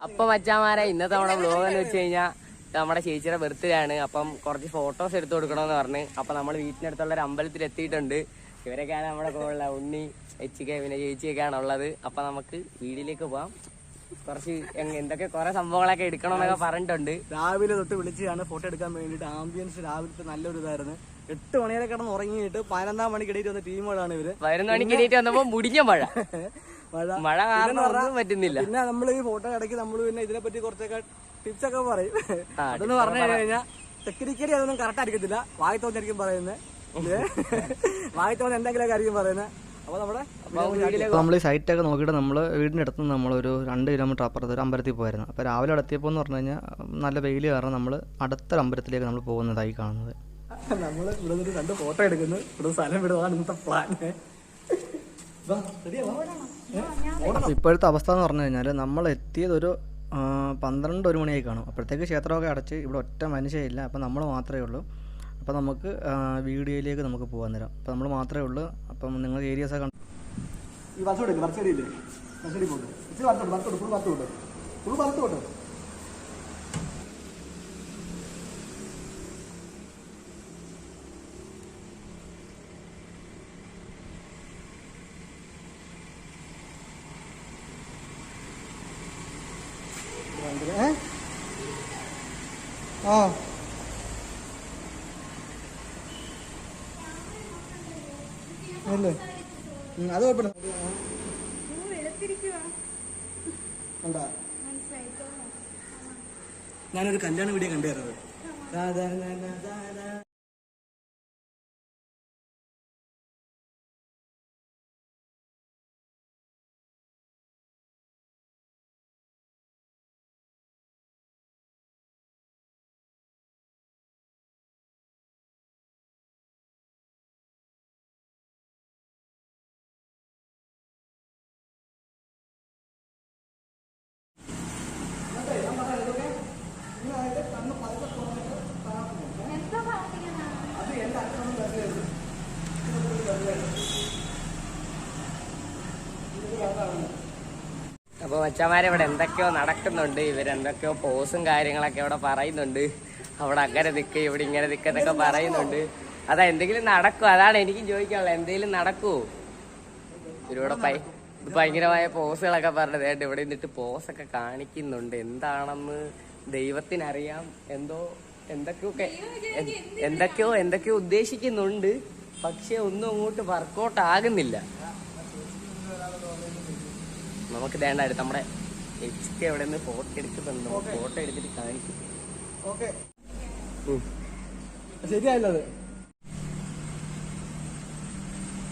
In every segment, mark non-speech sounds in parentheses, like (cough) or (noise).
അപ്പൊ മച്ചാമാരെ ഇന്നത്തെ നമ്മുടെ വ്ലോഗ് എന്ന് വെച്ച് കഴിഞ്ഞാൽ നമ്മുടെ ചേച്ചിയുടെ ബർത്ത്ഡേ ആണ്. അപ്പം കുറച്ച് ഫോട്ടോസ് എടുത്തു കൊടുക്കണമെന്ന് പറഞ്ഞ്. അപ്പൊ നമ്മൾ വീട്ടിനടുത്തുള്ള ഒരു അമ്പലത്തിൽ എത്തിയിട്ടുണ്ട്. ഇവരൊക്കെയാണ് നമ്മുടെ കൂടെ ഉണ്ണി എച്ച് കെ പിന്നെ ചേച്ചിയൊക്കെയാണ് ഉള്ളത്. അപ്പൊ നമുക്ക് വീടിലേക്ക് പോവാം. കുറച്ച് എന്തൊക്കെ കുറെ സംഭവങ്ങളൊക്കെ എടുക്കണമെന്നൊക്കെ പറഞ്ഞിട്ടുണ്ട്. രാവിലെ തൊട്ട് വിളിച്ചാണ് ഫോട്ടോ എടുക്കാൻ വേണ്ടിട്ട് ആംബിയൻസ് രാവിലത്തെ നല്ലൊരു ഇതായിരുന്നു. എട്ട് മണിവരെ കിടന്ന് ഉറങ്ങിയിട്ട് പതിനൊന്നാം മണിക്ക് ഇടയിൽ വന്ന ടീമുകളാണ് ഇവർ. പതിനൊന്ന് മണിക്ക് എണീറ്റ് വന്നപ്പോ മുടിഞ്ഞ മഴ. (laughs) മഴ. മഴ കാരണം ഒന്നും പറ്റുന്നില്ല. പിന്നെ നമ്മൾ ഈ ഫോട്ടോ ഇടയ്ക്ക് നമ്മൾ പിന്നെ ഇതിനെ പറ്റി കുറച്ചൊക്കെ ടിപ്സ് ഒക്കെ പറയും. അതൊന്നും പറഞ്ഞു കഴിഞ്ഞാൽ ടെക്നിക്കലി അതൊന്നും കറക്റ്റ് ആയിരിക്കത്തില്ല. വായി തോന്നായിരിക്കും പറയുന്നത് (laughs) വായി തോന്നുന്ന എന്തെങ്കിലുമൊക്കെ ആയിരിക്കും പറയുന്നത് നമ്മൾ ഈ സൈറ്റൊക്കെ നോക്കിയിട്ട് നമ്മൾ വീടിന്റെ അടുത്ത് നമ്മളൊരു രണ്ട് കിലോമീറ്റർ അപ്പുറത്ത് ഒരു അമ്പലത്തിൽ പോയിരുന്നു അപ്പോൾ രാവിലെ അവിടെ എത്തിയപ്പോൾ എന്ന് പറഞ്ഞു കഴിഞ്ഞാൽ നല്ല വെയിൽ കാരണം നമ്മൾ അടുത്ത അമ്പലത്തിലേക്ക് നമ്മൾ പോകുന്നതായി കാണുന്നത്. നമ്മൾ ഇവിടെ നിന്ന് രണ്ട് ഫോട്ടോ എടുക്കുന്നു. ഇവിടെ സ്ഥലം വിടുന്നതാണ് ഇന്നത്തെ പ്ലാൻ ഇപ്പോഴത്തെ അവസ്ഥ എന്ന് പറഞ്ഞു കഴിഞ്ഞാൽ നമ്മൾ എത്തിയത് ഒരു പന്ത്രണ്ട് ഒരു മണിയായി കാണും. അപ്പോഴത്തേക്ക് ക്ഷേത്രമൊക്കെ അടച്ച് ഇവിടെ ഒറ്റ മനുഷ്യയില്ല അപ്പം നമ്മൾ മാത്രമേ ഉള്ളൂ. അപ്പോൾ നമുക്ക് വീഡിയോയിലേക്ക് നമുക്ക് പോകാൻ തരാം അപ്പോൾ നമ്മൾ മാത്രമേ ഉള്ളൂ. അപ്പം നിങ്ങൾ ഏരിയസ് ഒക്കെ ഈ ബസ് ഇല്ലേ? ബസ് ഇല്ലേ? ഇടി പോട്ടെ ഇച്ചിരി വർഷം വറുത്തോട്ട് ഫുൾ വറുത്തോട്ട് ഫുൾ വറുത്തോട്ട് ഏ? ആ. അല്ലേ അത് കുഴപ്പമില്ല. ഞാനൊരു കല്യാണ വീഡിയോ കണ്ടായിരുന്നത് ഇവിടെ എന്തൊക്കെയോ നടക്കുന്നുണ്ട്. ഇവരെന്തൊക്കെയോ പോസും കാര്യങ്ങളൊക്കെ ഇവിടെ പറയുന്നുണ്ട്. അവിടെ അങ്ങനെ നിൽക്കുക ഇവിടെ ഇങ്ങനെ നിൽക്കുന്നൊക്കെ പറയുന്നുണ്ട്. അതാ എന്തെങ്കിലും നടക്കുമോ അതാണ് എനിക്കും ചോദിക്കാനുള്ളത്. എന്തെങ്കിലും നടക്കൂ. ഇവരിവിടെ പൈ ഭയങ്കരമായ പോസുകളൊക്കെ പറഞ്ഞത്. ഏട്ട് ഇവിടെ നിന്നിട്ട് പോസൊക്കെ കാണിക്കുന്നുണ്ട്. എന്താണെന്ന് ദൈവത്തിനറിയാം. എന്തോ എന്തൊക്കെയോ ഒക്കെ- എ- എന്തൊക്കെയോ എന്തൊക്കെയോ ഉദ്ദേശിക്കുന്നുണ്ട്. പക്ഷെ ഒന്നും അങ്ങോട്ട് വർക്കൗട്ട് ആകുന്നില്ല. നമുക്ക് അടുത്ത് നമ്മുടെ എച്ച് കെ എവിടെ നിന്ന് ഫോട്ടോ എടുക്കുന്നുണ്ട്. ഫോട്ടോ എടുത്തിട്ട് കാണിക്കും. ഓക്കെ ശരിയായല്ലോ അത്.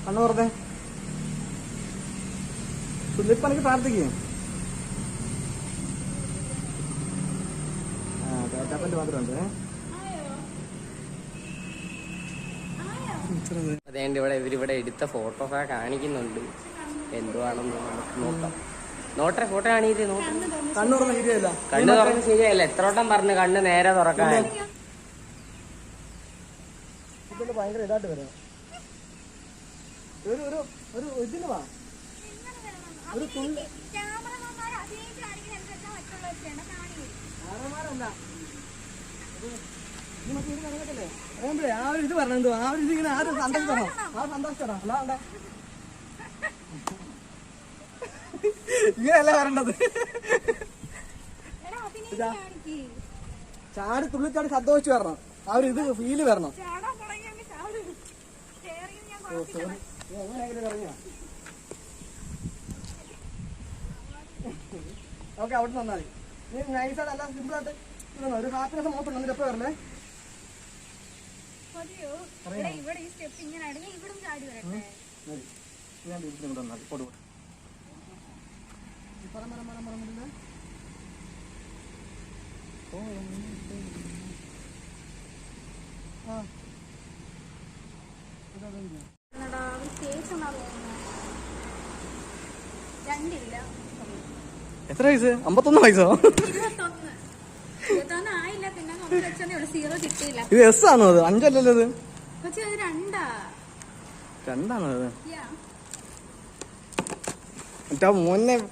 കണ്ണു പറഞ്ഞേ പുള്ളിപ്പണിക്ക് പ്രാർത്ഥിക്കും. ആ ഡാറ്റാപ്പന്റെ മാത്രമുണ്ട്? അതേണ്ട ഇവിടെ ഇവരിവിടെ എടുത്ത ഫോട്ടോസൊക്കെ കാണിക്കുന്നുണ്ട്. എന്തുവാണെന്ന് നമുക്ക് നോക്കാം. നോട്ടെ ഫോട്ടോ കാണിയിട്ട് നോക്കാം. കണ്ണു തുറന്ന് ശരിയല്ല കണ്ണ് തുറന്ന് ശരിയല്ല എത്ര വട്ടം പറഞ്ഞു കണ്ണ് നേരെ തുറക്കാൻ? ഭയങ്കര ഇതായിട്ട് വരാം. ഒരു ഒരു ഒരു ഇതിന് വാ. ഒരു തുള്ളി. ആ ഒരു ഇത് പറഞ്ഞത് ആ ഒരു ഇത് ഇങ്ങനെ ആ ഒരു സന്തോഷം ആ സന്തോഷം തരണം അല്ല വേണ്ട ഇങ്ങനെയല്ല വരേണ്ടത് ചാടി തുള്ളിച്ചാടി സന്തോഷിച്ച് വരണം. ആ ഒരു ഇത് ഫീൽ വരണം. ഓക്കെ അവിടെ നന്നായി നീ നൈസായിട്ട് അല്ല സിമ്പിളായിട്ട് ഒരു ഹാപ്പിനെസ് മോശം വന്നിട്ട് എപ്പോ വരല്ലേ ഇവിടെ ഈ സ്റ്റെപ്പ് ഇങ്ങനെ ഇവിടെ ചാടി വരട്ടെ. മതി. ഞാൻ ഇവിടെ ഇവിടെ വന്നാൽ കൊടുക്കട്ടെ എത്ര വയസ്സ് അമ്പത്തൊന്ന് വയസ്സോ ഇത് എസ് ആണോ അത്? അഞ്ചല്ലല്ലോ ഇത്? പക്ഷെ അത് രണ്ടാ. രണ്ടാണോ അത്? don't win it.